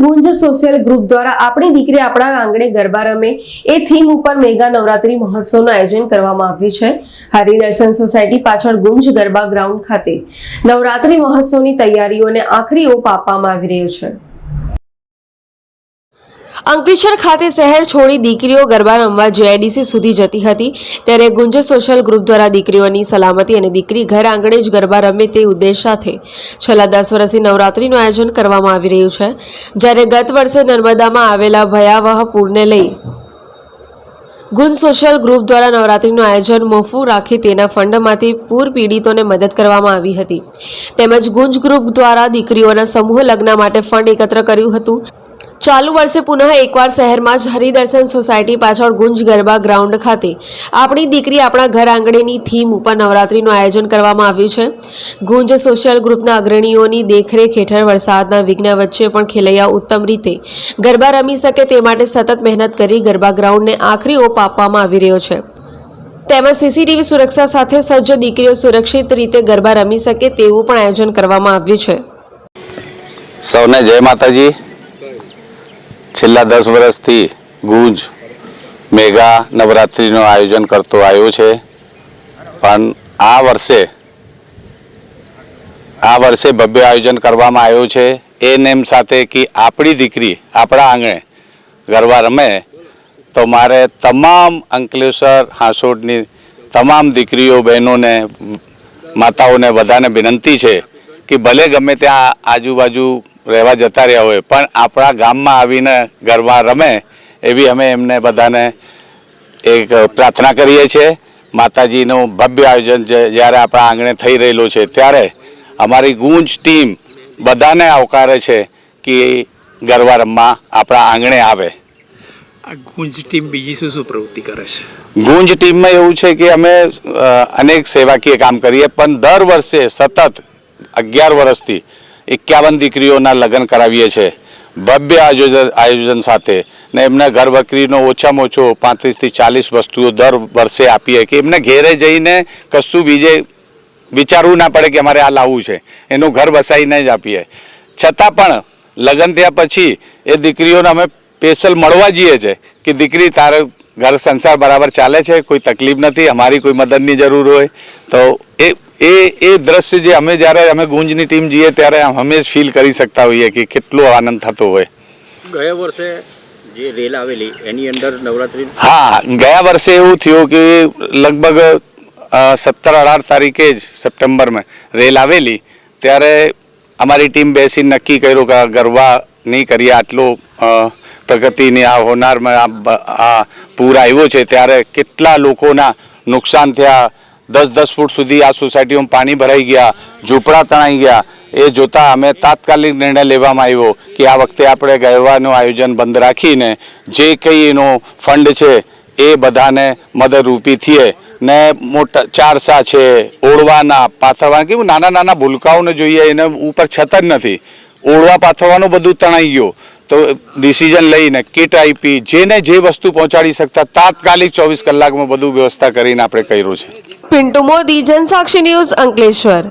ગુંજ social group દ્વારા આપણી દીકરી આપણા આંગણે ગરબા રમે. એ થીમ ઉપર મેગા નવરાત્રી મહોત્સવનું આયોજન કરવામાં આવ્યું છે. હરિદર્શન સોસાયટી પાછળ ગુંજ ગરબા ગ્રાઉન્ડ ખાતે. નવરાત્રી મહોત્સવની તૈયારીઓને આખરી ઓપ આપવામાં આવી રહ્યો છે. અંકલેશ્વર ખાતે શહેર છોડી દીકરીઓ ગરબા રમવા જેઆઈડીસી સુધી જતી હતી. ત્યારે ગુંજ સોશિયલ ગ્રુપ દ્વારા દીકરીઓની સલામતી અને દીકરી ઘર આંગણે જ ગરબા રમે તે ઉદ્દેશ સાથે છેલ્લા દસ વર્ષથી નવરાત્રીનું આયોજન કરવામાં આવી રહ્યું છે. જ્યારે ગત વર્ષે નર્મદામાં આવેલા ભયાવહ પૂરને લઈ ગુંજ સોશિયલ ગ્રુપ દ્વારા નવરાત્રીનું આયોજન મોફું રાખી તેના ફંડમાંથી પૂર પીડિતોને મદદ કરવામાં આવી હતી. તેમજ ગુંજ ગ્રુપ દ્વારા દીકરીઓના સમૂહ લગ્ન માટે ફંડ એકત્ર કર્યું હતું. ચાલુ વર્ષે પુનઃ એકવાર શહેરમાં જ હરિદર્શન સોસાયટી પાછળ ગુંજ ગરબા ગ્રાઉન્ડ ખાતે આપણી દીકરી આપણા ઘર આંગણેની થીમ ઉપર નવરાત્રીનું આયોજન કરવામાં આવ્યું છે. ગુંજ સોશિયલ ગ્રુપના અગ્રણીઓની દેખરેખ હેઠળ વરસાદના વિઘ્ન વચ્ચે પણ ખેલૈયા ઉત્તમ રીતે ગરબા રમી શકે તે માટે સતત મહેનત કરી ગરબા ગ્રાઉન્ડને આખરી ઓપ આપવામાં આવી રહ્યો છે. તેમજ સીસીટીવી સુરક્ષા સાથે સજ્જ દીકરીઓ સુરક્ષિત રીતે ગરબા રમી શકે તેવું પણ આયોજન કરવામાં આવ્યું છે. સૌને જય માતાજી. છેલ્લા દસ વર્ષથી ગુંજ, મેગા નવરાત્રિનું આયોજન કરતો આવ્યો છે. પણ આ વર્ષે આ વર્ષે ભવ્ય આયોજન કરવામાં આવ્યું છે. એ નેમ સાથે કે આપણી દીકરી, આપણા આંગણે ગરબા રમે, તો મારે તમામ અંકલેશ્વર હાંસોડની તમામ દીકરીઓ, બહેનોને, માતાઓને બધાને વિનંતી છે કે ભલે ગમે ત્યાં આજુબાજુ રહેવા જતા રહ્યા હોય. પણ આપણા ગામમાં આવીને ગરબા રમે એવી અમે એમને બધાને એક પ્રાર્થના કરીએ છીએ. માતાજીનું ભવ્ય આયોજન જ્યારે આપણા આંગણે થઈ રહેલું છે ત્યારે અમારી ગુંજ ટીમ બધાને આવકારે છે કે ગરબા રમવા આપણા આંગણે આવે. આ ગુંજ ટીમ બીજી શું શું પ્રવૃત્તિ કરે છે? ગુંજ ટીમમાં એવું છે કે અમે અનેક સેવાકીય કામ કરીએ પણ દર વર્ષે સતત અગિયાર વર્ષથી એકાવન દીકરીઓના લગ્ન કરાવીએ છીએ ભવ્ય આયોજન આયોજન સાથે. ને એમને ઘર બકરીનો ઓછામાં ઓછો પાંત્રીસથી ચાલીસ વસ્તુઓ દર વર્ષે આપીએ કે એમને ઘેરે જઈને કશું બીજે વિચારવું ના પડે કે અમારે આ લાવવું છે. એનું ઘર વસાવીને જ આપીએ. છતાં પણ લગ્ન થયા પછી એ દીકરીઓને અમે સ્પેશિયલ મળવા જઈએ છીએ કે દીકરી, તારે ઘર સંસાર બરાબર ચાલે છે, કોઈ તકલીફ નથી, અમારી કોઈ મદદની જરૂર હોય. તો એ એ એ દ્રશ્ય જે અમે જ્યારે અમે ગુંજની ટીમ જઈએ ત્યારે હંમેશ ફીલ કરી શકતા હોઈએ કે કેટલો આનંદ થતો હોય. ગયા વર્ષે જે રેલ આવેલી એની અંદર નવરાત્રી હા ગયા વર્ષે એવું થયું કે લગભગ સત્તર અઢાર તારીખે જ સપ્ટેમ્બરમાં રેલ આવેલી ત્યારે અમારી ટીમ બેસી નક્કી કર્યું કે ગરબા નહીં કરીએ આટલું પ્રગતિની આ હોનારમાં આ પૂર આવ્યો છે ત્યારે કેટલા લોકોના નુકસાન થયા દસ દસ ફૂટ સુધી આ સોસાયટીમાં પાણી ભરાઈ ગયા, ઝૂંપડા તણાઈ ગયા. એ જોતા અમે તાત્કાલિક નિર્ણય લેવામાં આવ્યો કે આ વખતે આપણે ગરબાનું આયોજન બંધ રાખીને જે કંઈ એનો ફંડ છે એ બધાને મદદરૂપી થઈએ. ને મોટા ચારસા છે, ઓળવાના પાથરવાના, કેવું નાના નાના ભૂલકાઓને જોઈએ, એને ઉપર છત જ નથી. ઓળવા પાથરવાનું બધું તણાઈ ગયું. તો ડિસિઝન લઈને કીટ આપી જેને જે વસ્તુ પહોંચાડી શકતા તાત્કાલિક ચોવીસ કલાકમાં બધું વ્યવસ્થા કરીને આપણે કર્યું છે. પિન્ટુ મોદી, જનસાક્ષી ન્યૂઝ અંકલેશ્વર.